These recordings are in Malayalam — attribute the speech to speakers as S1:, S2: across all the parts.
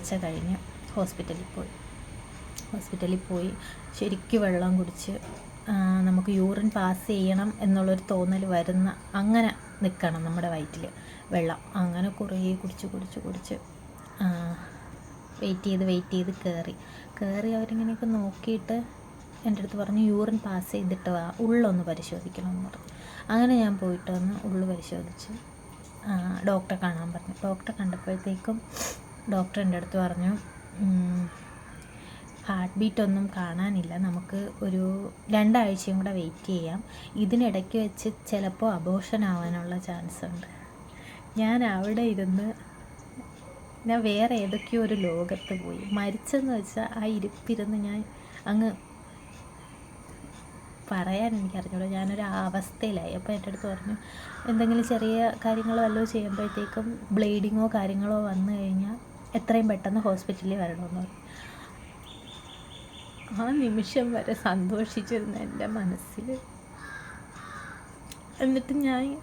S1: ഒരാഴ്ച കഴിഞ്ഞ് ഹോസ്പിറ്റലിൽ പോയി. ഹോസ്പിറ്റലിൽ പോയി ശരിക്കും വെള്ളം കുടിച്ച് നമുക്ക് യൂറിൻ പാസ് ചെയ്യണം എന്നുള്ളൊരു തോന്നൽ വരുന്ന അങ്ങനെ നിൽക്കണം നമ്മുടെ വയറ്റിൽ വെള്ളം. അങ്ങനെ കുറേ കുടിച്ച് കുടിച്ച് കുടിച്ച് വെയിറ്റ് ചെയ്ത് വെയിറ്റ് ചെയ്ത് കയറി. കയറി അവരിങ്ങനെയൊക്കെ നോക്കിയിട്ട് എന്റെ അടുത്ത് പറഞ്ഞു യൂറിൻ പാസ് ചെയ്തിട്ട് വാ ഉള്ളൊന്ന് പരിശോധിക്കണം എന്ന് പറഞ്ഞു. അങ്ങനെ ഞാൻ പോയിട്ട് വന്ന് ഉള്ളു പരിശോധിച്ച് ഡോക്ടറെ കാണാൻ പറഞ്ഞു. ഡോക്ടറെ കണ്ടപ്പോഴത്തേക്കും ഡോക്ടർ എന്റെ അടുത്ത് പറഞ്ഞു ഹാർട്ട് ബീറ്റ് ഒന്നും കാണാനില്ല. നമുക്ക് ഒരു രണ്ടാഴ്ചയും കൂടെ വെയിറ്റ് ചെയ്യാം. ഇതിനിടയ്ക്ക് വെച്ച് ചിലപ്പോൾ അബോഷൻ ആവാനുള്ള ചാൻസ് ഉണ്ട്. ഞാൻ അവിടെ ഇരുന്ന് ഞാൻ വേറെ ഏതൊക്കെയോ ഒരു ലോകത്ത് പോയി. മരിച്ചെന്ന് വെച്ചാൽ ആ ഇരിപ്പിരുന്ന് ഞാൻ അങ്ങ് പറയാൻ എനിക്ക് അറിഞ്ഞൂടാ. ഞാനൊരു അവസ്ഥയിലായി. അപ്പോൾ എന്റെ അടുത്ത് പറഞ്ഞു എന്തെങ്കിലും ചെറിയ കാര്യങ്ങൾ വല്ലതും ചെയ്യുമ്പോഴത്തേക്കും ബ്ലീഡിങ്ങോ കാര്യങ്ങളോ വന്നു കഴിഞ്ഞാൽ എത്രയും പെട്ടെന്ന് ഹോസ്പിറ്റലിൽ വരണമെന്ന് പറഞ്ഞു. ആ നിമിഷം വരെ സന്തോഷിച്ചിരുന്ന എന്റെ മനസ്സിൽ. എന്നിട്ട് ഞാൻ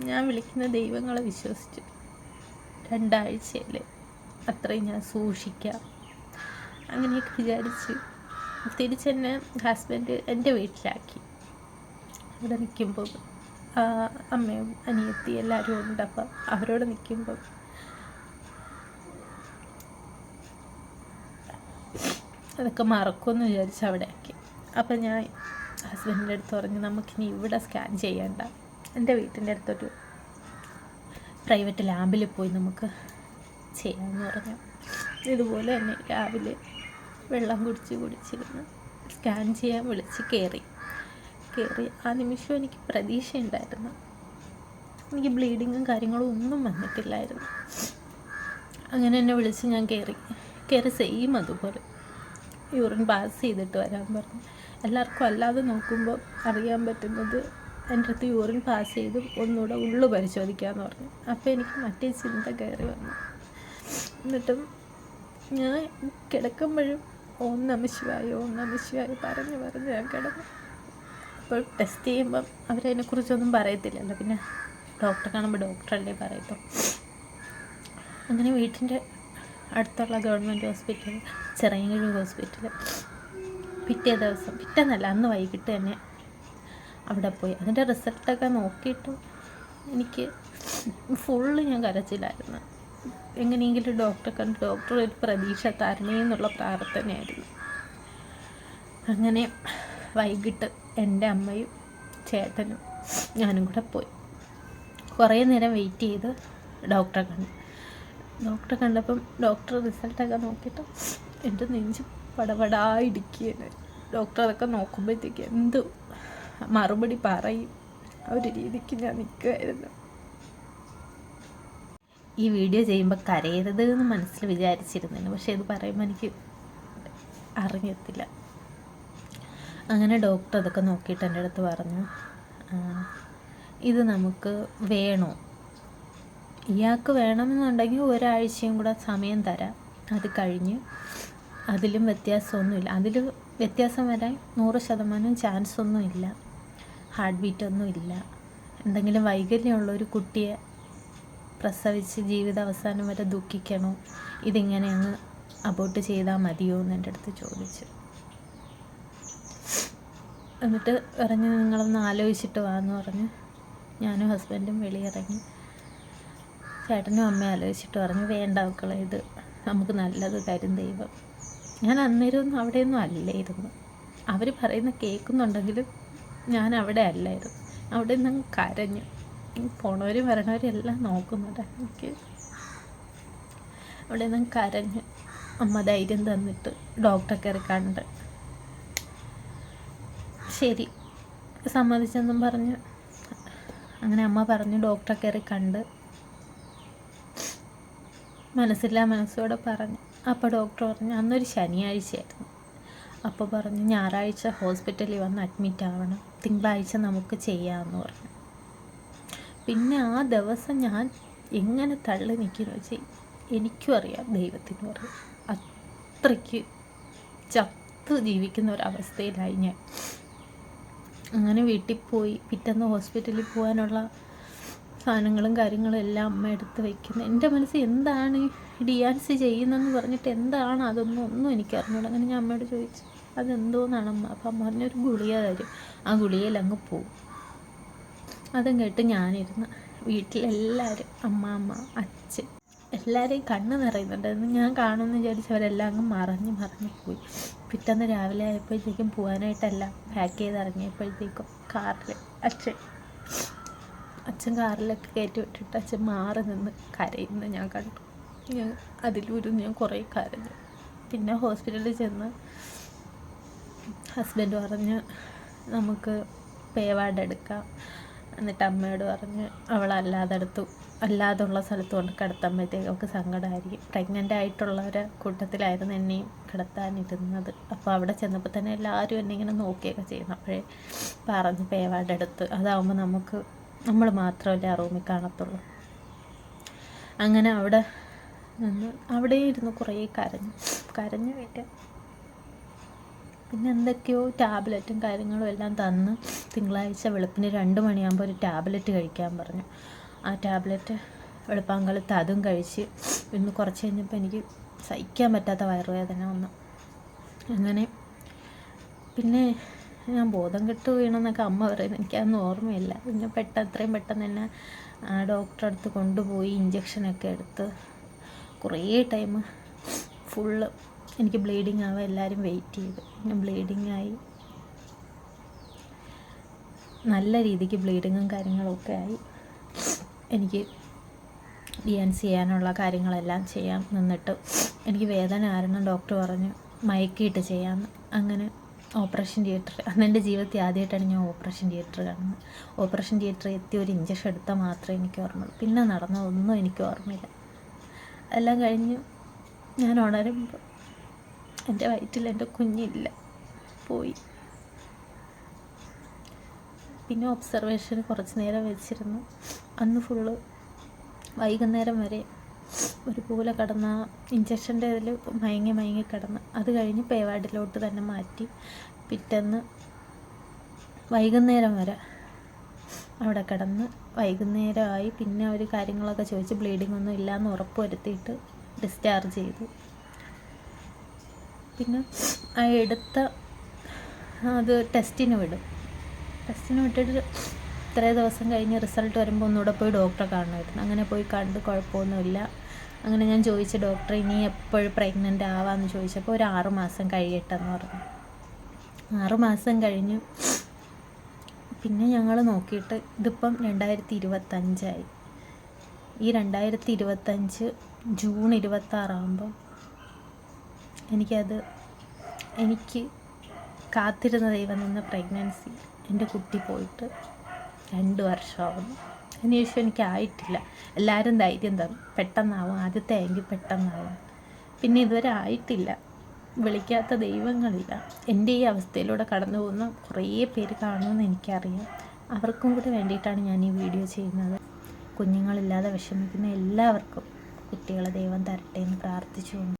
S1: ഞാൻ വിളിക്കുന്ന ദൈവങ്ങളെ വിശ്വസിച്ചു. രണ്ടാഴ്ചയിൽ അത്രയും ഞാൻ സൂക്ഷിക്കാം. അങ്ങനെയൊക്കെ വിചാരിച്ച് തിരിച്ചെന്നെ ഹസ്ബൻഡ് എന്റെ വീട്ടിലാക്കി. അവിടെ നിൽക്കുമ്പോൾ അമ്മയും അനിയത്തി എല്ലാവരും ഉണ്ട്. അപ്പം അവരോട് നിൽക്കുമ്പോൾ അതൊക്കെ മറക്കുമെന്ന് വിചാരിച്ച് അവിടെ ആക്കി അപ്പം ഞാൻ ഹസ്ബൻഡിന്റെ അടുത്ത് പറഞ്ഞു നമുക്കിനി ഇവിടെ സ്കാൻ ചെയ്യണ്ട. എന്റെ വീട്ടിന്റെ അടുത്തൊരു പ്രൈവറ്റ് ലാബിൽ പോയി നമുക്ക് ചെയ്യാമെന്ന് പറഞ്ഞു. ഇതുപോലെ തന്നെ രാവിലെ വെള്ളം കുടിച്ച് കുടിച്ചിരുന്ന് സ്കാൻ ചെയ്യാൻ വിളിച്ച് കയറി. കയറി. ആ നിമിഷം എനിക്ക് പ്രതീക്ഷയുണ്ടായിരുന്നു. എനിക്ക് ബ്ലീഡിങ്ങും കാര്യങ്ങളും ഒന്നും വന്നിട്ടില്ലായിരുന്നു. അങ്ങനെ എന്നെ വിളിച്ച് ഞാൻ കയറി. കയറി സെയിം അതുപോലെ. യൂറിൻ പാസ് ചെയ്തിട്ട് വരാൻ പറഞ്ഞു. എല്ലാവർക്കും അല്ലാതെ നോക്കുമ്പോൾ അറിയാൻ പറ്റുന്നത് എന്റെ അടുത്ത് യൂറിൻ പാസ് ചെയ്തും ഒന്നുകൂടെ ഉള്ളു പരിശോധിക്കാമെന്ന് പറഞ്ഞു. അപ്പോൾ എനിക്ക് മറ്റേ ചിന്ത കയറി വന്നു. എന്നിട്ടും ഞാൻ കിടക്കുമ്പോഴും ഓം നമശിവായി ഓം നമശിവായി പറഞ്ഞ് പറഞ്ഞ് ഞാൻ കിടന്നു. അപ്പോൾ ടെസ്റ്റ് ചെയ്യുമ്പം അവരതിനെക്കുറിച്ചൊന്നും പറയത്തില്ലല്ലോ. പിന്നെ ഡോക്ടറെ കാണുമ്പോൾ ഡോക്ടറല്ലേ പറയത്തും അങ്ങനെ വീട്ടിന്റെ അടുത്തുള്ള ഗവൺമെന്റ് ഹോസ്പിറ്റൽ ചിറയൻകീഴ് ഹോസ്പിറ്റൽ പിറ്റേ ദിവസം പിറ്റേന്നല്ല അന്ന് വൈകിട്ട് തന്നെ അവിടെ പോയി. അതിന്റെ റിസൾട്ടൊക്കെ നോക്കിയിട്ടും എനിക്ക് ഫുള്ള് ഞാൻ കരച്ചിലായിരുന്നു. എങ്ങനെയെങ്കിലും ഡോക്ടറെ കണ്ട് ഡോക്ടർ ഒരു പ്രതീക്ഷ തരണേ എന്നുള്ള പ്രാർത്ഥനയായിരുന്നു. അങ്ങനെ വൈകിട്ട് എന്റെ അമ്മയും ചേട്ടനും ഞാനും കൂടെ പോയി. കുറേ നേരം വെയിറ്റ് ചെയ്ത് ഡോക്ടറെ കണ്ടു. ഡോക്ടറെ കണ്ടപ്പം ഡോക്ടർ റിസൾട്ടൊക്കെ നോക്കിയിട്ട് എന്റെ നെഞ്ച് പടപടാ ഇടിക്കുകയാണ് ഡോക്ടർ അതൊക്കെ നോക്കുമ്പോഴത്തേക്ക് എന്ത് മറുപടി പറയും? ആ ഒരു രീതിക്ക് ഞാൻ നിൽക്കുമായിരുന്നു ഈ വീഡിയോ ചെയ്യുമ്പോൾ കരയരുത് എന്ന് മനസ്സിൽ വിചാരിച്ചിരുന്നു പക്ഷേ ഇത് പറയുമ്പോൾ എനിക്ക് അറിയത്തില്ല അങ്ങനെ ഡോക്ടർ അതൊക്കെ നോക്കിയിട്ട് എന്റെ അടുത്ത് പറഞ്ഞു ഇത് നമുക്ക് വേണോ? ഇയാൾക്ക് വേണമെന്നുണ്ടെങ്കിൽ ഒരാഴ്ചയും കൂടെ സമയം തരാം. അത് കഴിഞ്ഞ് അതിലും വ്യത്യാസമൊന്നുമില്ല. അതിൽ വ്യത്യാസം വരാൻ നൂറ് ശതമാനം ചാൻസ് ഒന്നുമില്ല ഹാർട്ട് ബീറ്റ് ഒന്നുമില്ല എന്തെങ്കിലും വൈകല്യമുള്ള ഒരു കുട്ടിയെ പ്രസവിച്ച് ജീവിത അവസാനം വരെ ദുഃഖിക്കണോ. ഇതിങ്ങനെ അങ്ങ് അബോട്ട് ചെയ്താൽ മതിയോ എന്ന് എന്റെ അടുത്ത് ചോദിച്ചു. എന്നിട്ട് പറഞ്ഞ് നിങ്ങളൊന്ന് ആലോചിച്ചിട്ട് വാന്ന് പറഞ്ഞ്. ഞാനും ഹസ്ബൻഡും വെളിയിറങ്ങി. ചേട്ടനും അമ്മയും ആലോചിച്ചിട്ട് പറഞ്ഞു വേണ്ട മക്കളെ ഇത് നമുക്ക് നല്ലത് തരും ദൈവം. ഞാൻ അന്നേരമൊന്നും അവിടെയൊന്നും അല്ലായിരുന്നു. അവർ പറയുന്ന കേൾക്കുന്നുണ്ടെങ്കിലും ഞാൻ അവിടെ അല്ലായിരുന്നു. അവിടെ നിന്ന് കരഞ്ഞു. പോണവരും വരണവരും എല്ലാം നോക്കുന്നുണ്ട്. എനിക്ക് അവിടെ നിന്ന് കരഞ്ഞ്. അമ്മ ധൈര്യം തന്നിട്ട് ഡോക്ടറെ കയറി കണ്ട്. ശരി സമ്മതിച്ചെന്നും പറഞ്ഞു. അങ്ങനെ അമ്മ പറഞ്ഞു ഡോക്ടറെ കയറി കണ്ട്. മനസ്സില്ലാ മനസ്സോടെ പറഞ്ഞു. അപ്പോൾ ഡോക്ടർ പറഞ്ഞു അന്നൊരു ശനിയാഴ്ചയായിരുന്നു. അപ്പോൾ പറഞ്ഞു ഞായറാഴ്ച ഹോസ്പിറ്റലിൽ വന്ന് അഡ്മിറ്റ് ആവണം. തിങ്കളാഴ്ച നമുക്ക് ചെയ്യാമെന്ന് പറഞ്ഞു. പിന്നെ ആ ദിവസം ഞാൻ എങ്ങനെ തള്ളി നിൽക്കുന്നു വെച്ചാൽ എനിക്കും അറിയാം ദൈവത്തിന് പറയും അത്രയ്ക്ക് ചത്ത് ജീവിക്കുന്ന ഒരവസ്ഥയിലായി ഞാൻ. അങ്ങനെ വീട്ടിൽ പോയി പിറ്റേന്ന് ഹോസ്പിറ്റലിൽ പോകാനുള്ള സാധനങ്ങളും കാര്യങ്ങളും എല്ലാം അമ്മ എടുത്ത് വെക്കുന്നത് എന്റെ മനസ്സിൽ എന്താണ് ഡി ആർ സി ചെയ്യുന്നതെന്ന് പറഞ്ഞിട്ട് എന്താണ് അതൊന്നും ഒന്നും എനിക്ക് അറിഞ്ഞൂടാ. അങ്ങനെ ഞാൻ അമ്മയോട് ചോദിച്ചു അതെന്തോന്നാണ് അമ്മ? അപ്പം അമ്മ പറഞ്ഞൊരു ഗുളിക തരും ആ ഗുളികയിൽ അങ്ങ് പോവും. അതും കേട്ട് ഞാനിരുന്ന് വീട്ടിലെല്ലാവരും അമ്മ അമ്മ അച്ഛൻ എല്ലാവരെയും കണ്ണ് നിറയുന്നുണ്ടായിരുന്നു ഞാൻ കാണുമെന്ന് വിചാരിച്ചവരെല്ലാം അങ്ങ് മറഞ്ഞ് മറഞ്ഞ് പോയി. പിറ്റേന്ന് രാവിലെ ആയപ്പോഴത്തേക്കും പോകാനായിട്ടല്ല പാക്ക് ചെയ്ത് ഇറങ്ങിയപ്പോഴത്തേക്കും കാറിൽ അച്ഛൻ അച്ഛൻ കാറിലൊക്കെ കയറ്റി വിട്ടിട്ട് അച്ഛൻ മാറി നിന്ന് കരയുന്ന ഞാൻ കണ്ടു. ഞാൻ അതിലൂടെ ഞാൻ കുറേ കരഞ്ഞു. പിന്നെ ഹോസ്പിറ്റലിൽ ചെന്ന് ഹസ്ബൻഡ് പറഞ്ഞ് നമുക്ക് പേവാർഡ് എടുക്കാം. എന്നിട്ട് അമ്മയോട് പറഞ്ഞ് അല്ലാതെ അടുത്തു അല്ലാതുള്ള സ്ഥലത്ത് കൊണ്ട് കിടത്തുമ്പോഴത്തേക്ക് അവൾക്ക് സങ്കടമായിരിക്കും. പ്രഗ്നന്റ് ആയിട്ടുള്ളവരെ കൂട്ടത്തിലായിരുന്നു എന്നെയും കിടത്താനിരുന്നത്. അപ്പോൾ അവിടെ ചെന്നപ്പോൾ തന്നെ എല്ലാവരും എന്നെ ഇങ്ങനെ നോക്കിയൊക്കെ ചെയ്യുന്നു. അപ്പോഴേ പറഞ്ഞ് പേവാർഡ് എടുത്ത് അതാവുമ്പോൾ നമുക്ക് നമ്മൾ മാത്രമല്ലേ ആ റൂമിൽ കാണത്തുള്ളൂ. അങ്ങനെ അവിടെ നിന്ന് അവിടെ ഇരുന്ന് കുറേ കരഞ്ഞു കരഞ്ഞു വീട്ടിൽ പിന്നെ എന്തൊക്കെയോ ടാബ്ലറ്റും കാര്യങ്ങളും എല്ലാം തന്ന് തിങ്കളാഴ്ച വെളുപ്പിന് രണ്ട് മണിയാകുമ്പോൾ ഒരു ടാബ്ലറ്റ് കഴിക്കാൻ പറഞ്ഞു. ആ ടാബ്ലറ്റ് വെളുപ്പാങ്കാലത്ത് അതും കഴിച്ച് ഇന്ന് കുറച്ച് കഴിഞ്ഞപ്പോൾ എനിക്ക് സഹിക്കാൻ പറ്റാത്ത വയറുവേദന വന്നു. അങ്ങനെ പിന്നെ ഞാൻ ബോധം കെട്ട് വീണെന്നൊക്കെ അമ്മ പറയുന്നത് എനിക്കതൊന്നും ഓർമ്മയില്ല. പിന്നെ പെട്ടെന്ന് അത്രയും പെട്ടെന്ന് തന്നെ ഡോക്ടറെ അടുത്ത് കൊണ്ടുപോയി ഇഞ്ചക്ഷനൊക്കെ എടുത്ത് കുറേ ടൈം ഫുള്ള് എനിക്ക് ബ്ലീഡിങ് ആവാൻ എല്ലാവരും വെയിറ്റ് ചെയ്ത്. പിന്നെ ബ്ലീഡിങ് ആയി. നല്ല രീതിക്ക് ബ്ലീഡിങ്ങും കാര്യങ്ങളൊക്കെ ആയി. എനിക്ക് ഡി എൻ ചെയ്യാനുള്ള കാര്യങ്ങളെല്ലാം ചെയ്യാൻ നിന്നിട്ട് എനിക്ക് വേദന കാരണം ഡോക്ടർ പറഞ്ഞു മയക്കിയിട്ട് ചെയ്യാമെന്ന് അങ്ങനെ ഓപ്പറേഷൻ തിയേറ്റർ. അന്ന് എന്റെ ജീവിതത്തിൽ ആദ്യമായിട്ടാണ് ഞാൻ ഓപ്പറേഷൻ തിയേറ്റർ കാണുന്നത്. ഓപ്പറേഷൻ തിയേറ്ററിൽ എത്തി ഒരു ഇഞ്ചക്ഷൻ എടുത്താൽ മാത്രമേ എനിക്ക് ഓർമ്മയുള്ളൂ. പിന്നെ നടന്നതൊന്നും എനിക്ക് ഓർമ്മയില്ല. എല്ലാം കഴിഞ്ഞ് ഞാൻ ഉണരുമ്പോൾ എന്റെ വയറ്റിൽ എന്റെ കുഞ്ഞില്ല. പോയി. പിന്നെ ഒബ്സർവേഷൻ കുറച്ച് നേരം വെച്ചിരുന്നു. അന്ന് ഫുള്ള് വൈകുന്നേരം വരെ ഒരുപോലെ കിടന്ന ഇഞ്ചക്ഷന്റെ ഇതിൽ മയങ്ങി മയങ്ങി കിടന്ന്. അത് കഴിഞ്ഞ് പേവാർഡിലോട്ട് തന്നെ മാറ്റി പിറ്റേന്ന് വൈകുന്നേരം വരെ അവിടെ കിടന്ന് വൈകുന്നേരമായി പിന്നെ അവർ കാര്യങ്ങളൊക്കെ ചോദിച്ച് ബ്ലീഡിംഗ് ഒന്നും ഇല്ലയെന്ന് ഉറപ്പ് വരുത്തിയിട്ട് ഡിസ്ചാർജ് ചെയ്തു. പിന്നെ ആ എടുത്ത അത് ടെസ്റ്റിന് വിടും. ടെസ്റ്റിന് വിട്ടിട്ട് ഇത്രയും ദിവസം കഴിഞ്ഞ് റിസൾട്ട് വരുമ്പോൾ ഒന്നുകൂടെ പോയി ഡോക്ടറെ കാണുമായിരുന്നു. അങ്ങനെ പോയി കണ്ട് കുഴപ്പമൊന്നുമില്ല. അങ്ങനെ ഞാൻ ചോദിച്ച ഡോക്ടർ ഇനി എപ്പോഴും പ്രഗ്നന്റ് ആവാമെന്ന് ചോദിച്ചപ്പോൾ ഒരു ആറുമാസം കഴിയട്ടെന്ന് പറഞ്ഞു. ആറുമാസം കഴിഞ്ഞു പിന്നെ ഞങ്ങൾ നോക്കിയിട്ട് ഇതിപ്പം രണ്ടായിരത്തി ഇരുപത്തഞ്ചായി ഈ രണ്ടായിരത്തി ഇരുപത്തഞ്ച് ജൂൺ ഇരുപത്താറാകുമ്പം എനിക്കത് എനിക്ക് കാത്തിരുന്ന ദൈവം നിന്ന പ്രഗ്നൻസി എന്റെ കുട്ടി പോയിട്ട് രണ്ട് വർഷമാകുന്നു അതിനുശേഷം എനിക്കായിട്ടില്ല. എല്ലാവരും ധൈര്യം തരും പെട്ടെന്നാവും. ആദ്യത്തെ എങ്കിൽ പെട്ടെന്നാവും. പിന്നെ ഇതുവരെ ആയിട്ടില്ല. വിളിക്കാത്ത ദൈവങ്ങളില്ല. എന്റെ ഈ അവസ്ഥയിലൂടെ കടന്നു പോകുന്ന കുറേ പേര് കാണുമെന്ന് എനിക്കറിയാം. അവർക്കും കൂടി വേണ്ടിയിട്ടാണ് ഞാൻ ഈ വീഡിയോ ചെയ്യുന്നത്. കുഞ്ഞുങ്ങളില്ലാതെ വിഷമിക്കുന്ന എല്ലാവർക്കും കുട്ടികളെ ദൈവം തരട്ടെ എന്ന് പ്രാർത്ഥിച്ചുകൊണ്ട്.